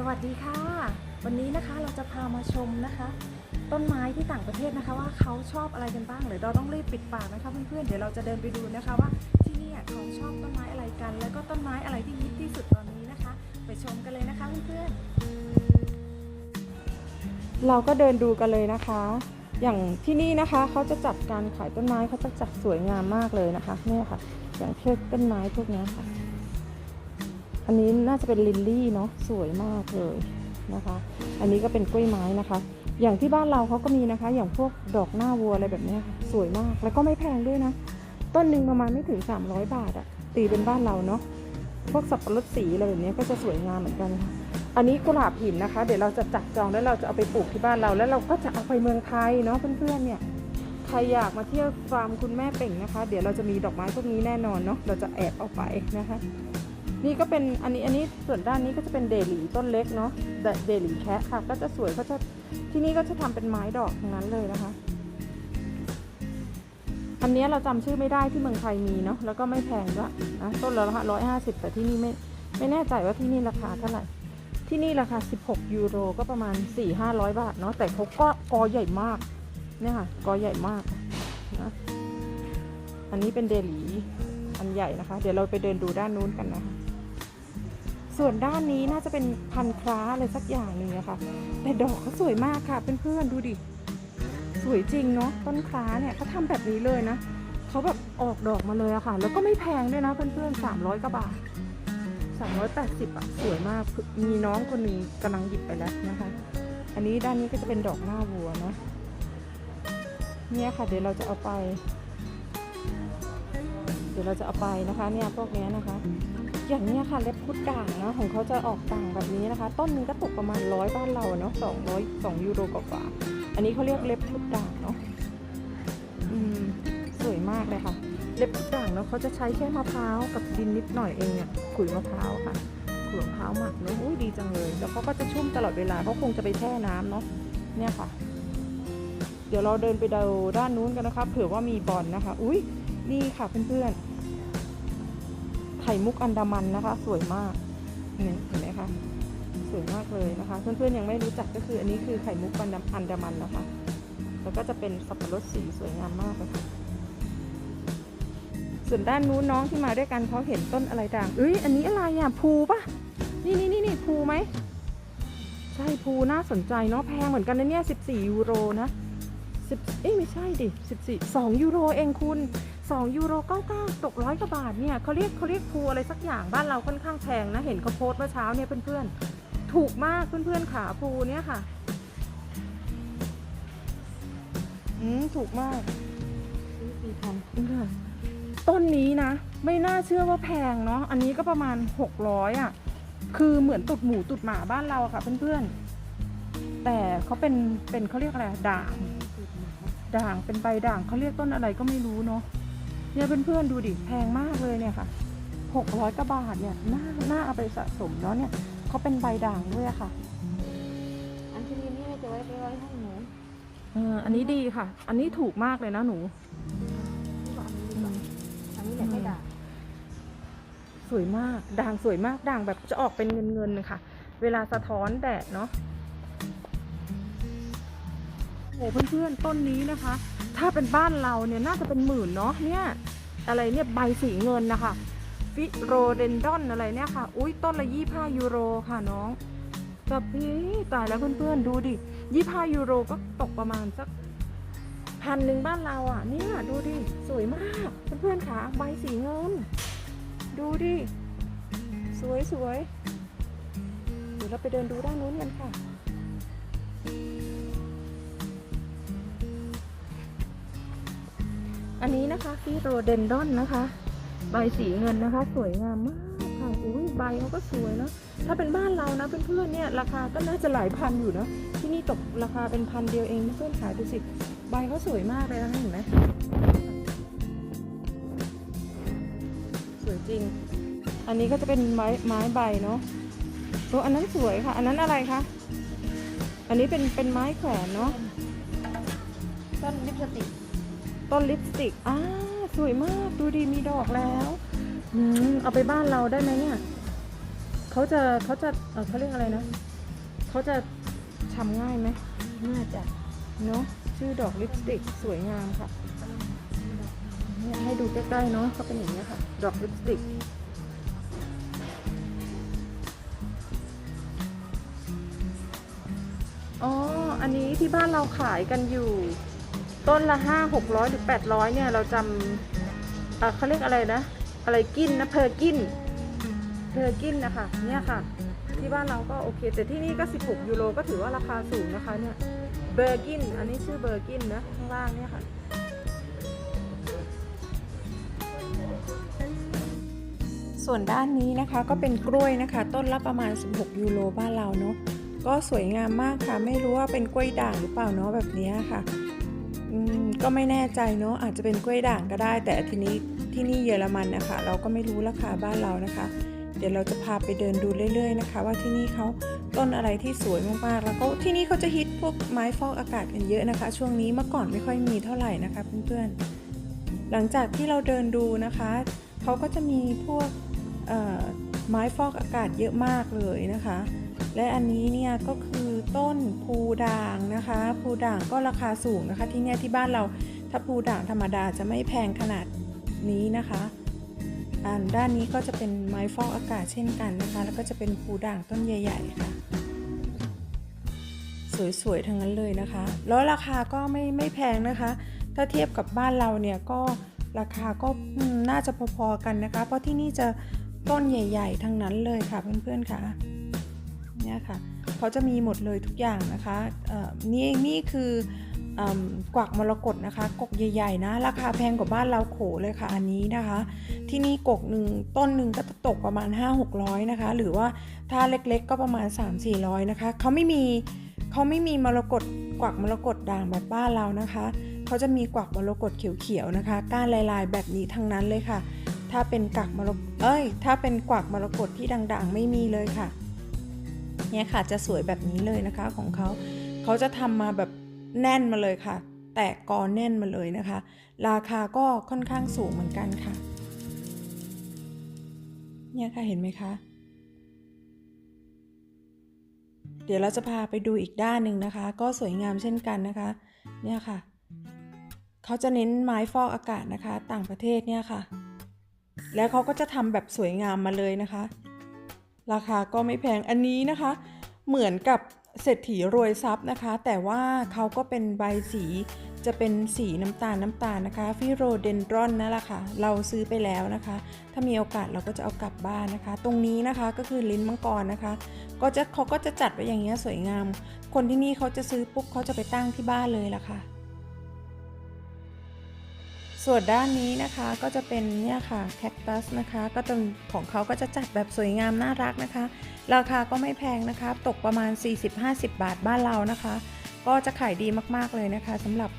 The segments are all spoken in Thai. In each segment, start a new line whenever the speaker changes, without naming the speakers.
สวัสดีค่ะ วันนี้นะคะเราจะพามาชมนะคะ ต้นไม้ที่ต่างประเทศนะคะ ว่าเขาชอบอะไรกันบ้างหรือเราต้องรีบปิดปากนะคะเพื่อนๆเดี๋ยวเราจะเดินไปดูนะคะว่าที่นี่เขาชอบต้นไม้อะไรกัน แล้วก็ต้นไม้อะไรที่ฮิตที่สุดตอนนี้นะคะ ไปชมกันเลยนะคะเพื่อนๆเราก็เดินดูกันเลยนะคะ อย่างที่นี่นะคะเขาจะจัดการขายต้นไม้เขาจะจัดสวยงามมากเลยนะคะเนี่ยค่ะ อย่างเช่นต้นไม้พวกนี้ค่ะ อันนี้น่าจะเป็นลิลลี่เนาะสวยมากเลยนะคะ อันนี้ก็เป็นกล้วยไม้นะคะ อย่างที่บ้านเราเขาก็มีนะคะ อย่างพวกดอกหน้าวัวอะไรแบบนี้ค่ะสวยมากแล้วก็ไม่แพงด้วยนะ ต้นหนึ่งประมาณไม่ถึง 300 บาทอะตีเป็นบ้านเราเนาะพวกสับปะรดสีอะไรแบบนี้ก็จะสวยงามเหมือนกันค่ะอันนี้กุหลาบหินนะคะ เดี๋ยวเราจะจัดจองแล้วเราจะเอาไปปลูกที่บ้านเรา แล้วเราก็จะเอาไปเมืองไทยเนาะเพื่อนๆเนี่ยใครอยากมาเที่ยวฟาร์มคุณแม่เป่งนะคะ เดี๋ยวเราจะมีดอกไม้พวกนี้แน่นอนเนาะเราจะแอบเอาไปนะคะ นี่ก็เป็นอันนี้อันนี้ส่วนด้านนี้ก็จะเป็นเดลี่ต้นเล็กเนาะเดลี่แคะค่ะ ก็จะสวยเขาจะที่นี่ก็จะทำเป็นไม้ดอกทั้งนั้นเลยนะคะ อันนี้เราจำชื่อไม่ได้ที่เมืองไทยมีเนาะแล้วก็ไม่แพงด้วยนะต้นละร้อยห้าสิบแต่ที่นี่ไม่ไม่แน่ใจว่าที่นี่ราคาเท่าไหร่ที่นี่ราคา 16 ยูโรก็ประมาณ 4-500 บาทเนาะแต่เขาก็กอใหญ่มากเนี่ยค่ะกอใหญ่มากนะอันนี้เป็นเดลีอันใหญ่นะคะ เดี๋ยวเราไปเดินดูด้านนู้นกันนะคะ ส่วนด้านนี้น่าจะเป็นพันคล้าอะไรสักอย่างหนึ่งอะค่ะ แต่ดอกเขาสวยมากค่ะเพื่อนๆดูดิ สวยจริงเนาะต้นคล้าเนี่ยเขาทำแบบนี้เลยนะเขาแบบออกดอกมาเลยอะค่ะ แล้วก็ไม่แพงด้วยนะเพื่อนๆ300กว่าบาท380อะสวยมากมีน้องคนหนึ่งกำลังหยิบไปแล้วนะคะ อันนี้ด้านนี้ก็จะเป็นดอกหน้าวัวเนาะเนี่ยค่ะ เดี๋ยวเราจะเอาไป เดี๋ยวเราจะเอาไปนะคะ เนี่ยพวกนี้นะคะ อย่างเนี้ยค่ะเล็บพุดด่างเนาะของเขาจะออกต่างแบบนี้นะคะ ต้นนึงก็ตกประมาณร้อยบ้านเราเนาะสองร้อยสองยูโรกว่าอันนี้เขาเรียกเล็บพุดด่างเนาะอืมสวยมากเลยค่ะ เล็บพุดด่างเนาะเขาจะใช้แค่มะพร้าวกับดินนิดหน่อยเองเนี่ยขุยมะพร้าวค่ะขุยมะพร้าวหมักเนาะอุ้ยดีจังเลย แล้วเขาก็จะชุ่มตลอดเวลาเขาคงจะไปแช่น้ำเนาะเนี่ยค่ะ เดี๋ยวเราเดินไปดูด้านนู้นกันนะคะเผื่อว่ามีบอลนะคะ อุ้ยนี่ค่ะเพื่อนๆ ข่มุกอันดามันนะคะ สวยมากนี่เห็นไหมคะสวยมากเลยนะคะ เพื่อนๆยังไม่รู้จักก็คืออันนี้คือไข่มุกอันดาอันดามันนะคะ แล้วก็จะเป็นสับปะรดสีสวยงามมากเลยค่ะส่วนด้านนู้นน้องที่มาด้วยกันเขาเห็นต้นอะไรด่างเอ้ยอันนี้อะไรอะภูปะนี่นี่นี่นี่ภูไหมใช่ภูน่าสนใจเนาะแพงเหมือนกันนะเนี่ย14ยูโรนะ10เอ้ยไม่ใช่ดิ14 2ยูโรเองคุณ 2ยูโร99ตกร้อยกว่าบาทเนี่ยเขาเรียกเขาเรียกภูอะไรสักอย่างบ้านเราค่อนข้างแพงนะ เห็นเขาโพสต์เมื่อเช้าเนี่ยเพื่อนๆ ถูกมากเพื่อนๆขาภูเนี่ยค่ะ อืมถูกมากสี่พันต้นนี้นะ ไม่น่าเชื่อว่าแพงเนาะอันนี้ก็ประมาณ 600อะคือเหมือนตุดหมูตุดหมาบ้านเราอะค่ะเพื่อนๆ แต่เขาเป็นเป็นเขาเรียกอะไรด่างด่างเป็นใบด่างเขาเรียกต้นอะไรก็ไม่รู้เนาะ เนี่ยเพื่อนๆดูดิแพงมากเลยเนี่ยค่ะหกร้อยกว่าบาทเนี่ยน่าน่าเอาไปสะสมเนาะเนี่ยเขาเป็นใบด่างด้วยค่ะ
อันที่นี่ไม่จะไว้ไปไว้ให้หนู
เอออันนี้ดีค่ะ อันนี้ถูกมากเลยนะหนู
อันนี้แหละไม่ด่า
สวยมากด่างสวยมากด่างแบบจะออกเป็นเงินเงินๆค่ะเวลาสะท้อนแดดเนาะโอ้เพื่อนๆต้นนี้นะคะ ถ้าเป็นบ้านเราเนี่ยน่าจะเป็นหมื่นเนาะเนี่ยอะไรเนี่ยใบสีเงินนะคะฟิโรเดนดอนอะไรเนี่ยค่ะ อุ้ยต้นละยี่ห้ายูโรค่ะน้องแบบนี้ตายแล้วเพื่อนๆดูดิยี่ห้ายูโรก็ตกประมาณสักพันหนึ่งบ้านเราอะเนี่ยดูดิสวยมากเพื่อนๆค่ะใบสีเงิน ดูดิสวยสวยเดี๋ยวเราไปเดินดูด้านนู้นกันค่ะ อันนี้นะคะฟิโรเดนดอนนะคะ ใบสีเงินนะคะ สวยงามมากค่ะอุ้ยใบเขาก็สวยเนอะถ้าเป็นบ้านเรานะเพื่อนๆเนี่ยราคาก็น่าจะหลายพันอยู่เนอะที่นี่ตกราคาเป็นพันเดียวเองเพื่อนขายดูสิใบเขาสวยมากเลยนะคะเห็นไหมสวยจริง อันนี้ก็จะเป็นไม้ไม้ใบเนาะโอ้อันนั้นสวยค่ะ อันนั้นอะไรคะอันนี้เป็นเป็นไม้แขวนเนาะ
ต้นลิปสติก
ต้นลิปสติกอ่าสวยมากดูดีมีดอกแล้วอืมเอาไปบ้านเราได้ไหมเนี่ยเขาจะเขาจะเออเขาเรียกอะไรนะเขาจะทำง่ายไหม
น่าจะ
เนาะชื่อดอกลิปสติกสวยงามค่ะเนี่ยให้ดูใกล้ๆเนาะเขาเป็นอย่างนี้ยค่ะ ดอกลิปสติกอ๋อ อันนี้ที่บ้านเราขายกันอยู่ ต้นละห้าหกร้อยหรือแปดร้อยเนี่ยเราจำเอ่อเขาเรียกอะไรนะ อะไรกินนะเพอร์กินเพอร์กินนะคะเนี่ยค่ะ ที่บ้านเราก็โอเค แต่ที่นี่ก็ 16 ยูโรก็ถือว่าราคาสูงนะคะเนี่ยเบอร์กิน อันนี้ชื่อเบอร์กินนะข้างล่างเนี่ยค่ะส่วนด้านนี้นะคะก็เป็นกล้วยนะคะ ต้นละประมาณ 16 ยูโรบ้านเราเนาะก็สวยงามมากค่ะ ไม่รู้ว่าเป็นกล้วยด่างหรือเปล่าเนาะแบบนี้ค่ะ ก็ไม่แน่ใจเนาะอาจจะเป็นกล้วยด่างก็ได้ แต่ทีนี้ที่นี่เยอรมันนะคะ เราก็ไม่รู้ราคาบ้านเรานะคะ เดี๋ยวเราจะพาไปเดินดูเรื่อย ๆ นะคะ ว่าที่นี่เขาต้นอะไรที่สวยมากๆ แล้วก็ที่นี่เขาจะฮิตพวกไม้ฟอกอากาศกันเยอะนะคะ ช่วงนี้เมื่อก่อนไม่ค่อยมีเท่าไหร่นะคะเพื่อนๆหลังจากที่เราเดินดูนะคะเขาก็จะมีพวกไม้ฟอกอากาศเยอะมากเลยนะคะ และอันนี้เนี่ยก็คือต้นพูด่างนะคะพูด่างก็ราคาสูงนะคะ ที่เนี่ยที่บ้านเราถ้าพูด่างธรรมดาจะไม่แพงขนาดนี้นะคะอันด้านนี้ก็จะเป็นไม้ฟอกอากาศเช่นกันนะคะ แล้วก็จะเป็นพูด่างต้นใหญ่ๆค่ะ สวยๆทั้งนั้นเลยนะคะ แล้วราคาก็ไม่ไม่แพงนะคะ ถ้าเทียบกับบ้านเราเนี่ยก็ราคาก็น่าจะพอๆกันนะคะ เพราะที่นี่จะต้นใหญ่ ๆ ทั้งนั้นเลยค่ะเพื่อนๆค่ะ เนี่ยค่ะเขาจะมีหมดเลยทุกอย่างนะคะนี่นี่คืออกวักมรกตนะคะ กกใหญ่ๆนะราคาแพงกว่าบ้านเราโขเลยค่ะอันนี้นะคะ ที่นี่กกหนึ่งต้นหนึ่งก็จะตกประมาณ 5-600นะคะ หรือว่าถ้าเล็กๆก็ประมาณ 3-400นะคะเขาไม่มีเขาไม่มีมรกตกวักมรกตด่างแบบบ้านเรานะคะเขาจะมีกวักมรกตเขียวๆนะคะ ก้านลายๆ แบบนี้ทั้งนั้นเลยค่ะ ถ้าเป็นกักมรกเอ้ย ถ้าเป็นกวักมรกตที่ด่างๆ ไม่มีเลยค่ะ เนี่ยค่ะจะสวยแบบนี้เลยนะคะของเขาเขาจะทำมาแบบแน่นมาเลยค่ะ แตกกอแน่นมาเลยนะคะ ราคาก็ค่อนข้างสูงเหมือนกันค่ะ เนี่ยค่ะเห็นไหมคะ เดี๋ยวเราจะพาไปดูอีกด้านหนึ่งนะคะ ก็สวยงามเช่นกันนะคะ เนี่ยค่ะเขาจะเน้นไม้ฟอกอากาศนะคะ ต่างประเทศเนี่ยค่ะ แล้วเขาก็จะทำแบบสวยงามมาเลยนะคะ ราคาก็ไม่แพงอันนี้นะคะ เหมือนกับเศรษฐีรวยทรัพย์นะคะ แต่ว่าเขาก็เป็นใบสีจะเป็นสีน้ำตาลน้ำตาลนะคะฟิโรเดนดรอนนั่นแหละค่ะ เราซื้อไปแล้วนะคะ ถ้ามีโอกาสเราก็จะเอากลับบ้านนะคะ ตรงนี้นะคะก็คือลิ้นมังกรนะคะ ก็จะเขาก็จะจัดไว้อย่างเงี้ยสวยงาม คนที่นี่เขาจะซื้อปุ๊บเขาจะไปตั้งที่บ้านเลยล่ะค่ะ ส่วนด้านนี้นะคะก็จะเป็นเนี่ยค่ะแคคตัสนะคะ ก็ตรงของเขาก็จะจัดแบบสวยงามน่ารักนะคะ ราคาก็ไม่แพงนะคะ ตกประมาณ 40-50 บาทบ้านเรานะคะ ก็จะขายดีมากๆเลยนะคะสำหรับ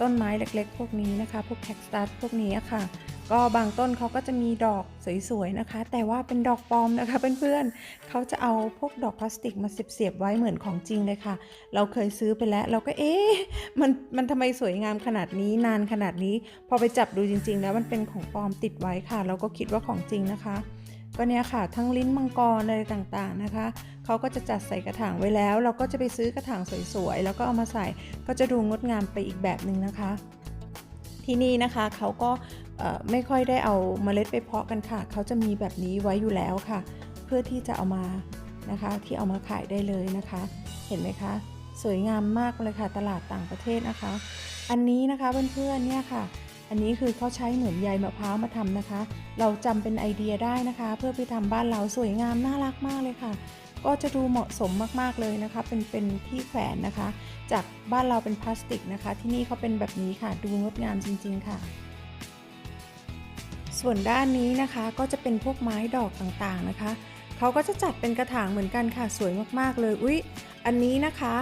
ต้นไม้เล็กๆ พวกนี้นะคะ พวกแคคตัสพวกนี้ค่ะ ก็บางต้นเขาก็จะมีดอกสวยๆนะคะ แต่ว่าเป็นดอกปลอมนะคะเพื่อนๆเขาจะเอาพวกดอกพลาสติกมาเสียบๆไว้เหมือนของจริงเลยค่ะ เราเคยซื้อไปแล้ว เราก็เอ๊ะมันมันทำไมสวยงามขนาดนี้นานขนาดนี้ พอไปจับดูจริง ๆ แล้วมันเป็นของปลอมติดไว้ค่ะ เราก็คิดว่าของจริงนะคะก็เนี่ยค่ะ ทั้งลิ้นมังกรอะไรต่างๆนะคะ เขาก็จะจัดใส่กระถางไว้แล้ว เราก็จะไปซื้อกระถางสวยๆ แล้วก็เอามาใส่ก็จะดูงดงามไปอีกแบบหนึ่งนะคะ ที่นี่นะคะเขาก็ไม่ค่อยได้เอาเมล็ดไปเพาะกันค่ะ เขาจะมีแบบนี้ไว้อยู่แล้วค่ะ เพื่อที่จะเอามานะคะที่เอามาขายได้เลยนะคะ เห็นไหมคะ สวยงามมากเลยค่ะตลาดต่างประเทศนะคะ อันนี้นะคะเพื่อนๆเนี่ยค่ะ อันนี้คือเขาใช้เหมือนใยมะพร้าวมาทำนะคะ เราจำเป็นไอเดียได้นะคะ เพื่อไปทำบ้านเราสวยงามน่ารักมากเลยค่ะ ก็จะดูเหมาะสมมากๆเลยนะคะ เป็นเป็นที่แขวนนะคะ จากบ้านเราเป็นพลาสติกนะคะ ที่นี่เขาเป็นแบบนี้ค่ะ ดูงดงามจริง ๆ ค่ะ ส่วนด้านนี้นะคะก็จะเป็นพวกไม้ดอกต่างๆนะคะเขาก็จะจัดเป็นกระถางเหมือนกันค่ะ สวยมากๆเลยอุ๊ยอันนี้นะคะ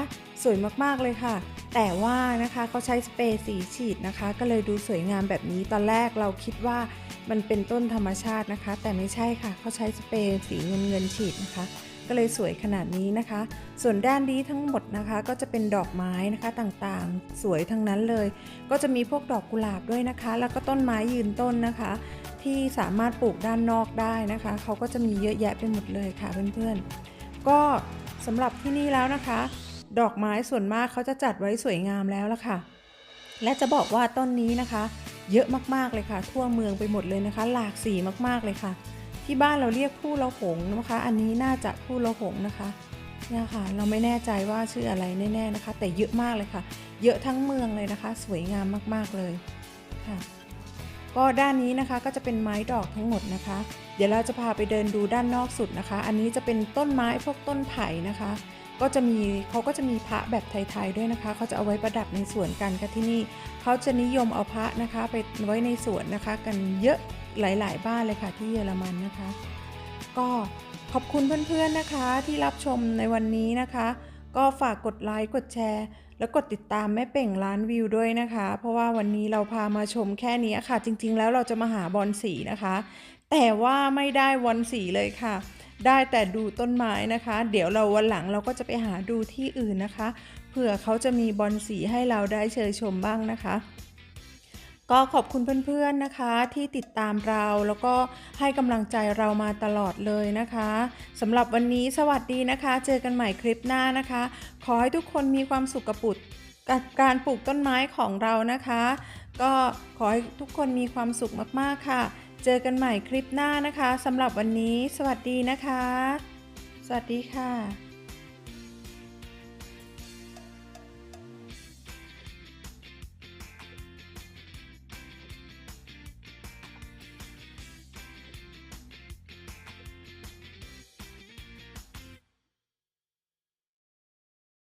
สวยมากๆเลยค่ะ แต่ว่านะคะเขาใช้สเปรย์สีฉีดนะคะ ก็เลยดูสวยงามแบบนี้ตอนแรกเราคิดว่ามันเป็นต้นธรรมชาตินะคะ แต่ไม่ใช่ค่ะเขาใช้สเปรย์สีเงินเงินฉีดนะคะ ก็เลยสวยขนาดนี้นะคะ ส่วนด้านนี้ทั้งหมดนะคะ ก็จะเป็นดอกไม้นะคะต่างๆ สวยทั้งนั้นเลย ก็จะมีพวกดอกกุหลาบด้วยนะคะ แล้วก็ต้นไม้ยืนต้นนะคะ ที่สามารถปลูกด้านนอกได้นะคะเขาก็จะมีเยอะแยะไปหมดเลยค่ะเพื่อนๆ ก็สำหรับที่นี่แล้วนะคะ ดอกไม้ส่วนมากเขาจะจัดไว้สวยงามแล้วละค่ะ และจะบอกว่าต้นนี้นะคะ เยอะมากๆเลยค่ะ ทั่วเมืองไปหมดเลยนะคะ หลากสีมากๆเลยค่ะ ที่บ้านเราเรียกผู้ละหงนะคะ อันนี้น่าจะผู้ละหงนะคะเนี่ยค่ะเราไม่แน่ใจว่าชื่ออะไรแน่ๆนะคะ แต่เยอะมากเลยค่ะ เยอะทั้งเมืองเลยนะคะ สวยงามมากๆเลยค่ะ ก็ด้านนี้นะคะก็จะเป็นไม้ดอกทั้งหมดนะคะ เดี๋ยวเราจะพาไปเดินดูด้านนอกสุดนะคะ อันนี้จะเป็นต้นไม้พวกต้นไผ่นะคะ ก็จะมีเขาก็จะมีพระแบบไทยๆด้วยนะคะเขาจะเอาไว้ประดับในสวนกันค่ะที่นี่เขาจะนิยมเอาพระนะคะ ไปไว้ในสวนนะคะ กันเยอะ หลาย ๆ บ้านเลยค่ะที่เยอรมันนะคะ ก็ขอบคุณเพื่อน ๆ นะคะที่รับชมในวันนี้นะคะ ก็ฝากกดไลค์กดแชร์ แล้วกดติดตามแม่เป่งร้านวิวด้วยนะคะ เพราะว่าวันนี้เราพามาชมแค่นี้ค่ะ จริง ๆ แล้วเราจะมาหาบอลสีนะคะ แต่ว่าไม่ได้บอลสีเลยค่ะ ได้แต่ดูต้นไม้นะคะ เดี๋ยวเราวันหลังเราก็จะไปหาดูที่อื่นนะคะ เผื่อเขาจะมีบอลสีให้เราได้เชยชมบ้างนะคะ ก็ขอบคุณเพื่อนๆนะคะที่ติดตามเราแล้วก็ให้กำลังใจเรามาตลอดเลยนะคะสำหรับวันนี้สวัสดีนะคะ เจอกันใหม่คลิปหน้านะคะ ขอให้ทุกคนมีความสุขกับปุดกับการปลูกต้นไม้ของเรานะคะ ก็ขอให้ทุกคนมีความสุขมากๆค่ะ เจอกันใหม่คลิปหน้านะคะสำหรับวันนี้ สวัสดีนะคะ สวัสดีค่ะ